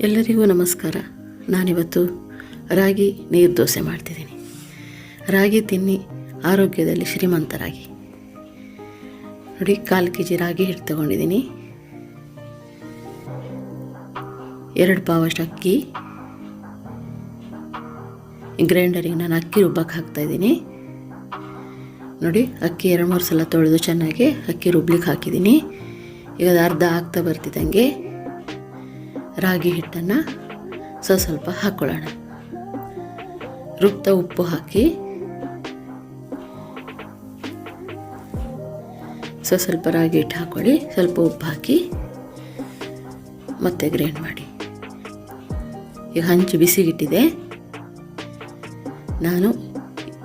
ಎಲ್ಲರಿಗೂ ನಮಸ್ಕಾರ. ನಾನಿವತ್ತು ರಾಗಿ, ನೀರು ದೋಸೆ ಮಾಡ್ತಿದ್ದೀನಿ. ರಾಗಿ ತಿನ್ನಿ, ಆರೋಗ್ಯದಲ್ಲಿ ಶ್ರೀಮಂತರಾಗಿ. ನೋಡಿ, ಕಾಲು ಕೆ ಜಿ ರಾಗಿ ಹಿಟ್ಟು ತಗೊಂಡಿದ್ದೀನಿ. ಎರಡು ಪಾವಷ್ಟು ಅಕ್ಕಿ. ಗ್ರೈಂಡರಿಗೆ ನಾನು ಅಕ್ಕಿ ರುಬ್ಬಕ್ಕೆ ಹಾಕ್ತಾಯಿದ್ದೀನಿ ನೋಡಿ, ಅಕ್ಕಿ ಎರಡು ಮೂರು ಸಲ ತೊಳೆದು ಚೆನ್ನಾಗಿ ಅಕ್ಕಿ ರುಬ್ಲಿಕ್ಕೆ ಹಾಕಿದ್ದೀನಿ. ಈಗ ಅದು ಅರ್ಧ ಆಗ್ತಾ ಬರ್ತಿದ್ದಂಗೆ ರಾಗಿ ಹಿಟ್ಟನ್ನು ಸ್ವಲ್ಪ ಸ್ವಲ್ಪ ಹಾಕ್ಕೊಳ್ಳೋಣ ರುಬ್ಬ ಉಪ್ಪು ಹಾಕಿ. ಸ್ವಲ್ಪ ಸ್ವಲ್ಪ ರಾಗಿ ಹಿಟ್ಟು ಹಾಕ್ಕೊಳ್ಳಿ ಸ್ವಲ್ಪ ಉಪ್ಪು ಹಾಕಿ. ಮತ್ತೆ ಗ್ರೈಂಡ್ ಮಾಡಿ. ಈಗ ಹಂಚು ಬಿಸಿಗಿಟ್ಟಿದೆ. ನಾನು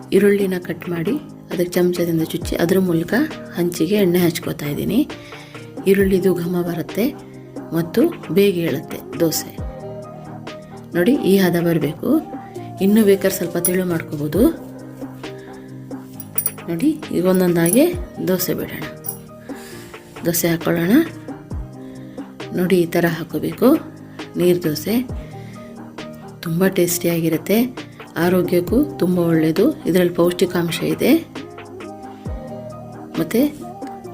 ಈರುಳ್ಳಿನ ಕಟ್ ಮಾಡಿ ಅದಕ್ಕೆ ಚಮಚದಿಂದ ಚುಚ್ಚಿ ಅದ್ರ ಮೂಲಕ ಹಂಚಿಗೆ ಎಣ್ಣೆ ಹಚ್ಕೋತಾ ಇದ್ದೀನಿ. ಈರುಳ್ಳಿದು ಘಮ ಬರುತ್ತೆ. ಮತ್ತು ಬೇಗ ಹೇಳುತ್ತೆ ದೋಸೆ. ನೋಡಿ, ಈ ಹದ ಬರಬೇಕು. ಇನ್ನೂ ಬೇಕಾದ್ರೆ ಸ್ವಲ್ಪ ತೆಳು ಮಾಡ್ಕೋಬೋದು. ನೋಡಿ, ಈಗ ಒಂದೊಂದಾಗೆ ದೋಸೆ ಬಿಡೋಣ. ದೋಸೆ ಹಾಕ್ಕೊಳ್ಳೋಣ ನೋಡಿ, ಈ ಥರ ಹಾಕೋಬೇಕು. ನೀರು ದೋಸೆ ತುಂಬ ಟೇಸ್ಟಿಯಾಗಿರುತ್ತೆ ಆರೋಗ್ಯಕ್ಕೂ ತುಂಬ ಒಳ್ಳೆಯದು ಇದರಲ್ಲಿ ಪೌಷ್ಟಿಕಾಂಶ ಇದೆ. ಮತ್ತು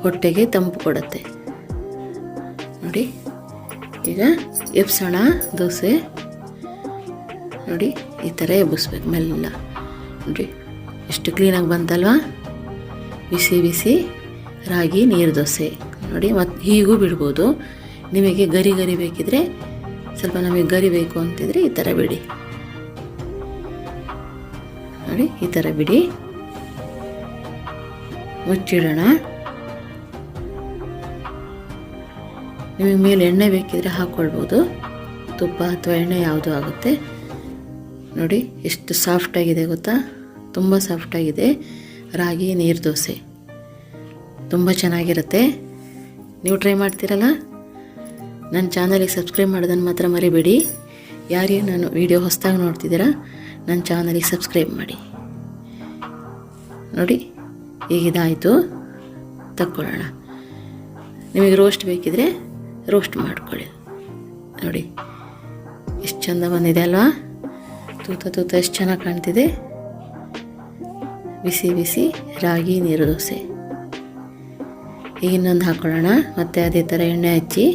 ಹೊಟ್ಟೆಗೆ ತಂಪು ಕೊಡುತ್ತೆ. ನೋಡಿ ಈಗ ಎಬ್ಸೋಣ, ದೋಸೆ. ನೋಡಿ, ಈ ಥರ ಎಬ್ಬಿಸ್ಬೇಕು ಮೆಲ್ಲ. ನೋಡಿ, ಎಷ್ಟು ಕ್ಲೀನಾಗಿ ಬಂತಲ್ವಾ? ಬಿಸಿ ಬಿಸಿ. ರಾಗಿ, ನೀರು, ದೋಸೆ. ನೋಡಿ ಮತ್ತು ಹೀಗೂ ಬಿಡ್ಬೋದು. ನಿಮಗೆ ಗರಿ ಗರಿ ಬೇಕಿದ್ರೆ, ಸ್ವಲ್ಪ ನಮಗೆ ಗರಿ ಬೇಕು ಅಂತಿದ್ರೆ ಈ ಥರ ಬಿಡಿ. ನೋಡಿ, ಈ ಥರ ಬಿಡಿ. ಮುಚ್ಚಿಡೋಣ. ನಿಮಗೆ ಮೇಲೆ ಎಣ್ಣೆ ಬೇಕಿದ್ರೆ ಹಾಕ್ಕೊಳ್ಬೋದು ತುಪ್ಪ ಅಥವಾ ಎಣ್ಣೆ ಯಾವುದು ಆಗುತ್ತೆ. ನೋಡಿ, ಎಷ್ಟು ಸಾಫ್ಟಾಗಿದೆ ಗೊತ್ತಾ? ತುಂಬ ಸಾಫ್ಟಾಗಿದೆ ರಾಗಿ, ನೀರು ದೋಸೆ. ತುಂಬ ಚೆನ್ನಾಗಿರುತ್ತೆ. ನೀವು ಟ್ರೈ ಮಾಡ್ತೀರಲ್ಲ? ನನ್ನ ಚಾನಲಿಗೆ ಸಬ್ಸ್ಕ್ರೈಬ್ ಮಾಡೋದನ್ನು ಮಾತ್ರ ಮರಿಬೇಡಿ. ಯಾರೇ ನಾನು ವಿಡಿಯೋ ಹೊಸದಾಗಿ ನೋಡ್ತಿದ್ದೀರಾ, ನನ್ನ ಚಾನಲಿಗೆ ಸಬ್ಸ್ಕ್ರೈಬ್ ಮಾಡಿ. ನೋಡಿ ಈಗ ಇದಾಯಿತು ತಕ್ಕೊಳ್ಳೋಣ. ನಿಮಗೆ ರೋಸ್ಟ್ ಬೇಕಿದ್ರೆ ರೋಸ್ಟ್ ಮಾಡ್ಕೊಳ್ಳಿ. ನೋಡಿ, ಎಷ್ಟು ಚಂದ ಬಂದಿದೆ ಅಲ್ವಾ? ತೂತ ತೂತ ಎಷ್ಟು ಚೆನ್ನಾಗಿ ಕಾಣ್ತಿದೆ. ಬಿಸಿ ಬಿಸಿ ರಾಗಿ ನೀರು ದೋಸೆ. ಈಗ ಇನ್ನೊಂದು ಹಾಕ್ಕೊಳ್ಳೋಣ ಮತ್ತು ಅದೇ ಥರ ಎಣ್ಣೆ ಹಚ್ಚಿ.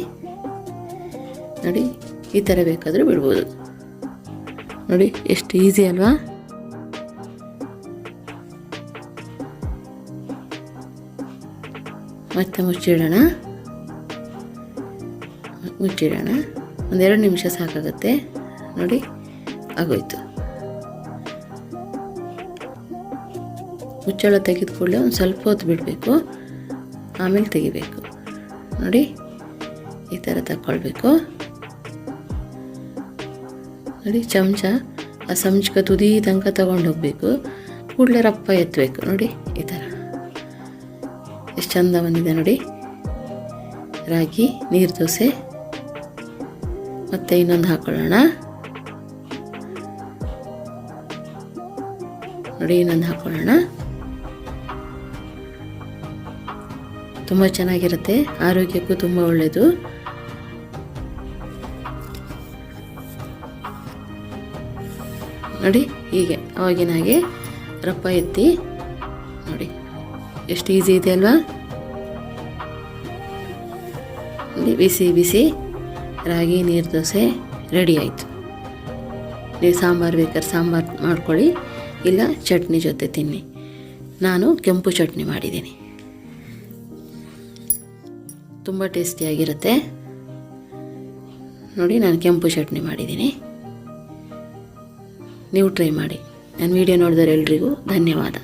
ನೋಡಿ, ಈ ಥರ ಬೇಕಾದರೂ ಬಿಡ್ಬೋದು. ನೋಡಿ, ಎಷ್ಟು ಈಸಿ ಅಲ್ವಾ? ಮತ್ತೆ ಮುಚ್ಚಿಡೋಣ. ಮುಚ್ಚಿಡೋಣ ಒಂದೆರಡು ನಿಮಿಷ ಸಾಕಾಗುತ್ತೆ. ನೋಡಿ, ಆಗೋಯ್ತು. ಮುಚ್ಚಳ ತೆಗೆದ ಕೂಡಲೇ ಒಂದು ಸ್ವಲ್ಪ ಹೊತ್ತು ಬಿಡಬೇಕು. ಆಮೇಲೆ ತೆಗಿಬೇಕು. ನೋಡಿ, ಈ ಥರ ತಗೊಳ್ಬೇಕು ನೋಡಿ, ಚಮಚ ಆ ಚಮಚಕ ತುದಿ ತನಕ ತಗೊಂಡು ಹೋಗಬೇಕು. ಕೂಡಲೇ ರಪ್ಪ ಎತ್ತಬೇಕು ನೋಡಿ, ಈ ಥರ ಎಷ್ಟು ಚಂದ ಬಂದಿದೆ ನೋಡಿ. ರಾಗಿ, ನೀರು ದೋಸೆ. ಮತ್ತೆ ಇನ್ನೊಂದು ಹಾಕೊಳ್ಳೋಣ. ನೋಡಿ, ಇನ್ನೊಂದು ಹಾಕೊಳ್ಳೋಣ. ತುಂಬ ಚೆನ್ನಾಗಿರುತ್ತೆ. ಆರೋಗ್ಯಕ್ಕೂ ತುಂಬ ಒಳ್ಳೆಯದು ನೋಡಿ, ಹೀಗೆ, ಅವಾಗಿನ ಹಾಗೆ ರಪ್ಪ ಎತ್ತಿ. ನೋಡಿ, ಎಷ್ಟು ಈಸಿ ಇದೆ ಅಲ್ವಾ? ಬಿಸಿ ಬಿಸಿ. ರಾಗಿ, ನೀರು ದೋಸೆ ರೆಡಿ ಆಯಿತು. ನೀವು ಸಾಂಬಾರು ಬೇಕಾದ್ರೆ ಸಾಂಬಾರು ಮಾಡ್ಕೊಳ್ಳಿ, ಇಲ್ಲ ಚಟ್ನಿ ಜೊತೆ ತಿನ್ನಿ. ನಾನು ಕೆಂಪು ಚಟ್ನಿ ಮಾಡಿದ್ದೀನಿ. ತುಂಬ ಟೇಸ್ಟಿಯಾಗಿರುತ್ತೆ ನೋಡಿ, ನಾನು ಕೆಂಪು ಚಟ್ನಿ ಮಾಡಿದ್ದೀನಿ. ನೀವು ಟ್ರೈ ಮಾಡಿ. ನನ್ನ ವಿಡಿಯೋ ನೋಡಿದವರೆಲ್ಲರಿಗೂ ಧನ್ಯವಾದ.